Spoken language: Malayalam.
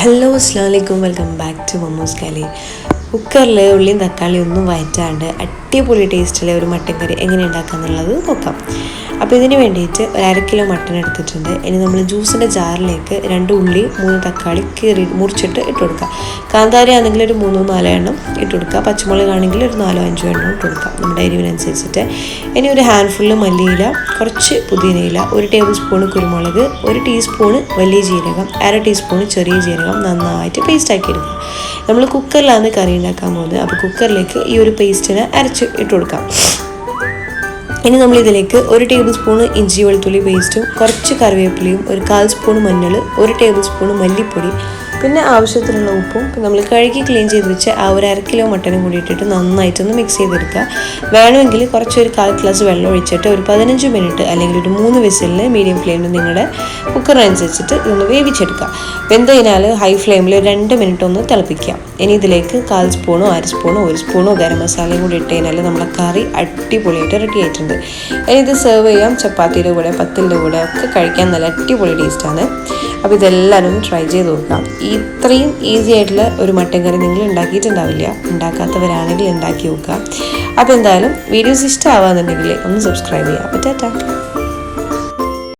ഹലോ അസ്സാം വലൈക്കും വെൽക്കം ബാക്ക് ടു മമ്മൂസ് കാലി കുക്കറിൽ ഉള്ളിയും തക്കാളിയും ഒന്നും വയറ്റാണ്ട് അടിപൊളി ടേസ്റ്റിലെ ഒരു മട്ടൻ കറി എങ്ങനെ ഉണ്ടാക്കുക എന്നുള്ളത് നോക്കാം. അപ്പോൾ ഇതിന് വേണ്ടിയിട്ട് ഒരു അര കിലോ മട്ടൻ എടുത്തിട്ടുണ്ട്. ഇനി നമ്മൾ ജ്യൂസിന്റെ ജാറിലേക്ക് രണ്ട് ഉള്ളി മൂന്ന് തക്കാളി കീറി മുറിച്ചിട്ട് ഇട്ട് കൊടുക്കുക. കാന്താരി ആണെങ്കിൽ ഒരു മൂന്നോ നാലോ എണ്ണം ഇട്ട് കൊടുക്കുക. പച്ചമുളക് ആണെങ്കിൽ ഒരു നാലോ അഞ്ചോ എണ്ണം ഇട്ട് കൊടുക്കുക. നമ്മുടെ എരിവിനനുസരിച്ചിട്ട്. ഇനി ഒരു ഹാൻഡ്ഫുൾ മല്ലിയില കുറച്ച് പുതിനയില ഒരു ടേബിൾ സ്പൂൺ കുരുമുളക് ഒരു ടീസ്പൂണ് വലിയ ജീരകം അര ടീസ്പൂൺ ചെറിയ ജീരകം നന്നായിട്ട് പേസ്റ്റ് ആക്കി എടുക്കുക. നമ്മൾ കുക്കറിലാണ് കറി ഉണ്ടാക്കാൻ പോകുന്നത്. അപ്പോൾ കുക്കറിലേക്ക് ഈ ഒരു പേസ്റ്റിനെ അരച്ച് ഇട്ട് കൊടുക്കാം. ഇനി നമ്മൾ ഇതിലേക്ക് ഒരു ടേബിൾ സ്പൂൺ ഇഞ്ചി വെളുത്തുള്ളി പേസ്റ്റും കുറച്ച് കറിവേപ്പിലയും ഒരു കാൽ സ്പൂൺ മഞ്ഞൾ ഒരു ടേബിൾ സ്പൂൺ മല്ലിപ്പൊടി പിന്നെ ആവശ്യത്തിനുള്ള ഉപ്പും നമ്മൾ കഴുകി ക്ലീൻ ചെയ്ത് വെച്ച് ആ ഒരു അര കിലോ മട്ടനും കൂടി ഇട്ടിട്ട് നന്നായിട്ടൊന്ന് മിക്സ് ചെയ്തെടുക്കുക. വേണമെങ്കിൽ കുറച്ചൊരു കാൽ ഗ്ലാസ് വെള്ളം ഒഴിച്ചിട്ട് ഒരു പതിനഞ്ച് മിനിറ്റ് അല്ലെങ്കിൽ ഒരു മൂന്ന് വിസിലിന് മീഡിയം ഫ്ലെയിമിൽ നിങ്ങളുടെ കുക്കറിനനുസരിച്ചിട്ട് ഇതൊന്ന് വേവിച്ചെടുക്കുക. വെന്ത് കഴിഞ്ഞാൽ ഹൈ ഫ്ലെയിമിൽ രണ്ട് മിനിറ്റ് ഒന്ന് തിളപ്പിക്കാം. ഇനി ഇതിലേക്ക് കാൽ സ്പൂണോ അര സ്പൂണോ ഒരു സ്പൂണോ ഗരം മസാലയും കൂടി ഇട്ട് കഴിഞ്ഞാൽ നമ്മുടെ കറി അടിപൊളിയായിട്ട് റെഡി ആയിട്ടുണ്ട്. ഇനി ഇത് സെർവ് ചെയ്യാം. ചപ്പാത്തിയുടെ കൂടെ പത്തിന്റെ കൂടെ ഒക്കെ കഴിക്കാൻ നല്ല അടിപൊളി ടേസ്റ്റാണ് അപ്പോൾ ഇതെല്ലാവരും ട്രൈ ചെയ്ത് നോക്കാം ഇത്രയും ഈസി ആയിട്ടുള്ള ഒരു മട്ടൻ കറി നിങ്ങൾ ഉണ്ടാക്കിയിട്ടുണ്ടാവില്ല. ഉണ്ടാക്കാത്തവരാണെങ്കിൽ ഉണ്ടാക്കി നോക്കുക. അപ്പോൾ എന്തായാലും വീഡിയോസ് ഇഷ്ടമാവാന്നുണ്ടെങ്കിൽ ഒന്ന് സബ്സ്ക്രൈബ് ചെയ്യുക. അപ്പോൾ ടാറ്റാ.